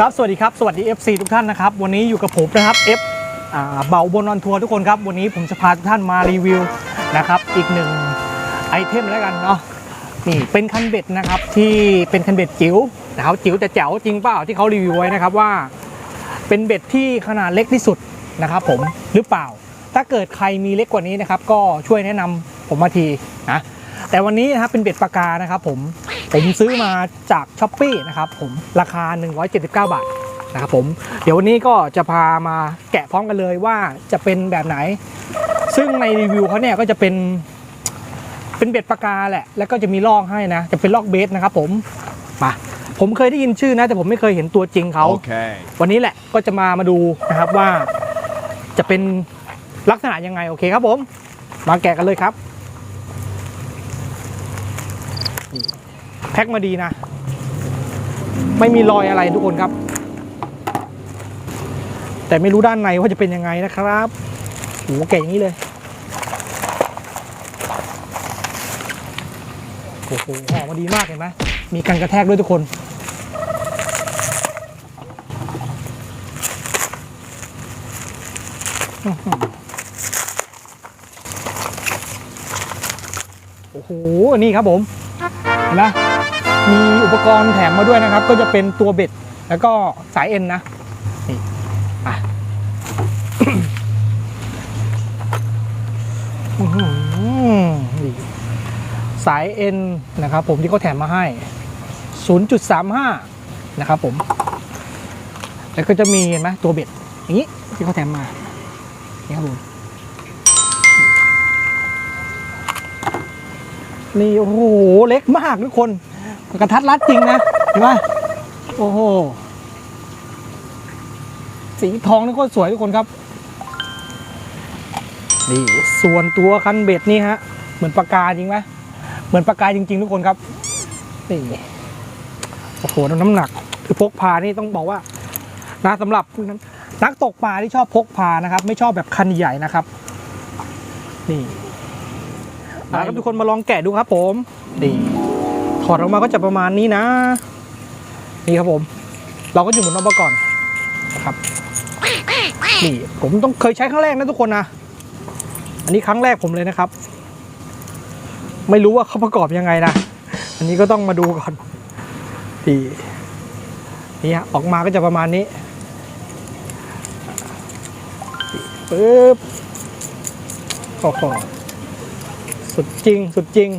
ครับ สวัสดีครับ สวัสดี FC ทุกท่านนะครับ วันนี้อยู่กับผมนะครับ F อ่าเบาบนออนทัวร์ทุกคนครับ วันนี้ผมจะพาทุกท่านมารีวิวนะครับ อีกหนึ่งไอเทมแล้วกันเนาะ นี่เป็นคันเบ็ดนะครับที่เป็นคันเบ็ดจิ๋วนะครับจิ๋วแต่แจ๋วจริงเปล่าที่เขารีวิวไว้นะครับว่า เป็นเบ็ดที่ขนาดเล็กที่สุดนะครับผมหรือเปล่า ถ้าเกิดใครมีเล็กกว่านี้นะครับก็ช่วยแนะนำผมมาทีนะแต่วันนี้นะครับเป็นเบ็ดปากกานะครับผม ผมซื้อมาจากช้อปปีนะครับผมราคา 179 บาทนะครับผมเดี๋ยววันนี้ก็จะพามาแกะพร้อมกันเลยว่าจะเป็นแบบไหน ซึ่งในรีวิวเขาเนี่ยก็จะเป็นเป็นเบ็ดปากกาแหละ แล้วก็จะมีลอกให้นะ จะเป็นลอกเบสนะครับผมมาผมเคยได้ยินชื่อนะ แต่ผมไม่เคยเห็นตัวจริงเขา Okay. วันนี้แหละก็จะมามาดูนะครับว่าจะเป็นลักษณะยังไงโอเคครับผม มาแกะกันเลยครับ แพ็คมาดีนะ ไม่มีรอยอะไรทุกคนครับ แต่ไม่รู้ด้านในว่าจะเป็นยังไงนะครับโหแกะอย่างนี้เลยโอ้โหออกมาดีมากเห็นไหมมีกันกระแทกด้วยทุกคนโอ้โห นี่ครับผม ห็นไหมมีอุปกรณ์แถมมาด้วยนะครับ ก็จะเป็นตัวเบ็ดแล้วก็สายเอ็นนะนี่อะอื้อหือนี่สายเอ็นนะครับผมที่เขาแถมมาให้ 0.35 นะครับผม แล้วก็จะมีเห็นไหมตัวเบ็ดอย่างนี้ที่เขาแถมมานี่ครับผม นี่โอ้โหเล็กมากทุกคนกระทัดรัดจริงนะเห็นไหมโอ้โหสีทองนี่โคตรสวยทุกคนครับนี่ส่วนตัวคันเบ็ดนี่ฮะเหมือนปากกาจริงไหมเหมือนปากกาจริง ๆ ทุกคนครับนี่โอ้โหน้ำหนักคือพกพานี่ต้องบอกว่านะสำหรับนักตกปลาที่ชอบพกพานะครับ ไม่ชอบแบบคันใหญ่นะครับ นี่ อะครับทุกคนมาลองแกะดูครับผมนี่ถอดออกมาก็จะประมาณนี้นะ นี่ครับผม เราก็อยู่บนนอกก่อนนะครับนี่ผมต้องเคยใช้ครั้งแรกนะทุกคนนะ อันนี้ครั้งแรกผมเลยนะครับ ไม่รู้ว่าเขาประกอบยังไงนะ อันนี้ก็ต้องมาดูก่อนนี่นี่ฮะออกมาก็จะประมาณนี้ปึ๊บโอ้โห สุดจริง สุดจริง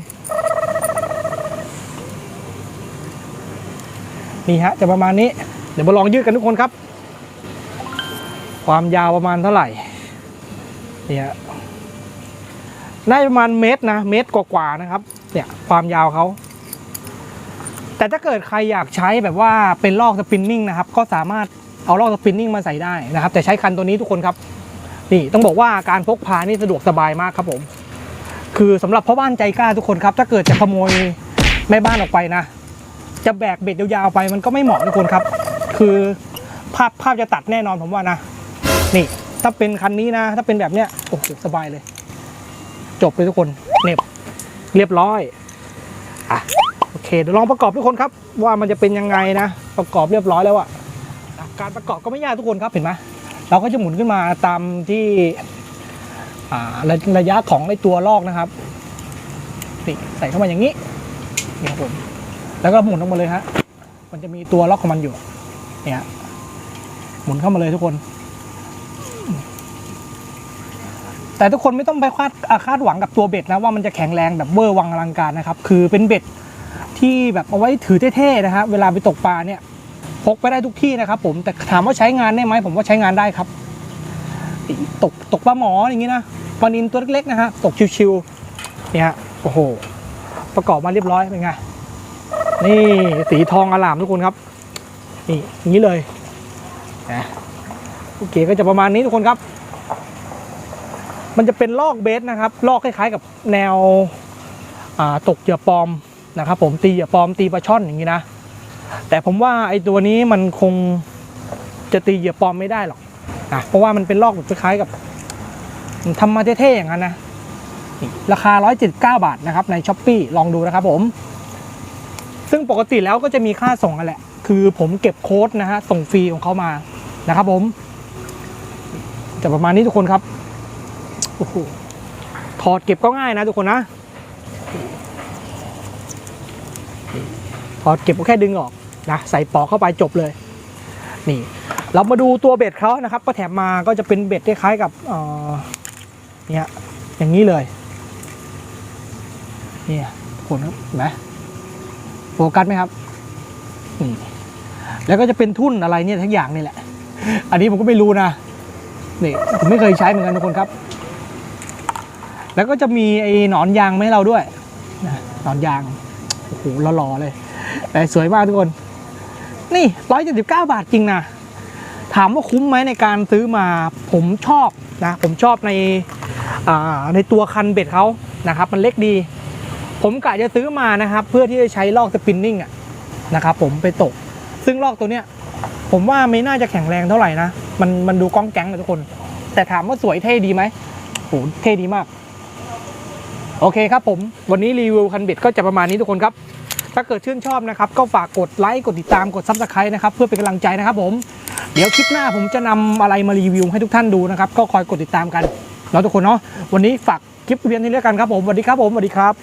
นี่ฮะ จะประมาณนี้ เดี๋ยวมาลองยืดกันทุกคนครับ ความยาวประมาณเท่าไหร่ เนี่ยน่าจะประมาณเมตรนะ เมตรกว่าๆนะครับ เนี่ยความยาวเขา แต่ถ้าเกิดใครอยากใช้แบบว่าเป็นลอกสปินนิ่งนะครับ ก็สามารถเอาลอกสปินนิ่งมาใส่ได้นะครับ แต่ใช้คันตัวนี้ทุกคนครับ นี่ต้องบอกว่าการพกพานี่สะดวกสบายมากครับผม คือสำหรับพ่อบ้านใจกล้าทุกคนครับ ถ้าเกิดจะขโมยแม่บ้านออกไปนะ จะแบกเบ็ดยาวๆไปมันก็ไม่เหมาะทุกคนครับ คือภาพภาพจะตัดแน่นอนผมว่านะ นี่ ถ้าเป็นคันนี้นะ ถ้าเป็นแบบเนี้ยโอ้โหสบายเลย จบเลยทุกคนเน็บเรียบร้อยอะโอเคเดี๋ยวลองประกอบทุกคนครับ ว่ามันจะเป็นยังไงนะ ประกอบเรียบร้อยแล้วอะการประกอบก็ไม่ยากทุกคนครับเห็นไหมเราก็จะหมุนขึ้นมาตามที่ ระระยะของไอตัวลอกนะครับใส่เข้ามาอย่างนี้นี่ครับผมแล้วก็หมุนออกมาเลยฮะมันจะมีตัวล็อกของมันอยู่ เนี่ยหมุนเข้ามาเลยทุกคน แต่ทุกคนไม่ต้องไปคาดคาดหวังกับตัวเบ็ดนะว่ามันจะแข็งแรงแบบเวอร์วังอลังการนะครับ คือเป็นเบ็ดที่แบบเอาไว้ถือเท่ๆนะครับเวลาไปตกปลาเนี่ยพกไปได้ทุกที่นะครับผมแต่ถามว่าใช้งานได้ไหมผมว่าใช้งานได้ครับ ตกตกปลาหมออย่างนี้นะ ปลานินตัวเล็กๆนะฮะตกชิวๆเนี่ยฮะโอ้โห ประกอบมาเรียบร้อยเป็นไงนี่สีทองอลามทุกคนครับ นี่อย่างนี้เลยนะโอเคก็จะประมาณนี้ทุกคนครับ มันจะเป็นลอกเบสนะครับ ลอกคล้ายๆกับแนวตกเหยื่อปลอมนะครับผมตีเหยื่อปลอมตีปลาช่อนอย่างนี้นะ แต่ผมว่าไอ้ตัวนี้มันคงจะตีเหยื่อปลอมไม่ได้หรอกนะเพราะว่ามันเป็นลอกแบบคล้ายๆกับ ทำมาเท่ๆอย่างนั้นนะราคา 179 บาทนะครับในช้อปปีลองดูนะครับผม ซึ่งปกติแล้วก็จะมีค่าส่งกันแหละ คือผมเก็บโค้ดนะฮะส่งฟรีของเขามานะครับผม จะประมาณนี้ทุกคนครับโอ้โหถอดเก็บก็ง่ายนะทุกคนนะ ถอดเก็บก็แค่ดึงออกนะใส่ปอกเข้าไปจบเลย นี่ เรามาดูตัวเบ็ดเขานะครับ ก็แถมมาก็จะเป็นเบ็ดคล้ายกับ เนี่ยอย่างนี้เลยเนี่ยทุกคนครับเห็นไหมโฟกัสไหมครับนี่แล้วก็จะเป็นทุ่นอะไรเนี่ยทั้งอย่างนี่แหละ อันนี้ผมก็ไม่รู้นะนี่ผมไม่เคยใช้เหมือนกันทุกคนครับ แล้วก็จะมีไอ้หนอนยางให้เราด้วยนะหนอนยางโอ้โหหล่อๆเลยแต่สวยมากทุกคน นี่ร้อยเจ็ดสิบเก้าบาทจริงนะถามว่าคุ้มไหมในการซื้อมาผมชอบนะ ผมชอบใน ในตัวคันเบ็ดเขานะครับมันเล็กดี ผมกะจะซื้อมานะครับ เพื่อที่จะใช้ลอกสปินนิ่งนะครับผมไปตก ซึ่งลอกตัวเนี้ยผมว่าไม่น่าจะแข็งแรงเท่าไหร่นะมันมันดูก้องแก๊งอะทุกคน แต่ถามว่าสวยเท่ดีไหมโหเท่ดีมาก โอเคครับผม วันนี้รีวิวคันเบ็ดก็จะประมาณนี้ทุกคนครับ ถ้าเกิดชื่นชอบนะครับ ก็ฝากกดไลค์กดติดตามกดซับสไครต์นะครับ เพื่อเป็นกำลังใจนะครับผม เดี๋ยวคลิปหน้าผมจะนำอะไรมารีวิวให้ทุกท่านดูนะครับ ก็คอยกดติดตามกัน เนาะทุกคนเนาะวันนี้ฝากคลิปเพียงนี้แล้วกันครับผมสวัสดีครับผมสวัสดีครับ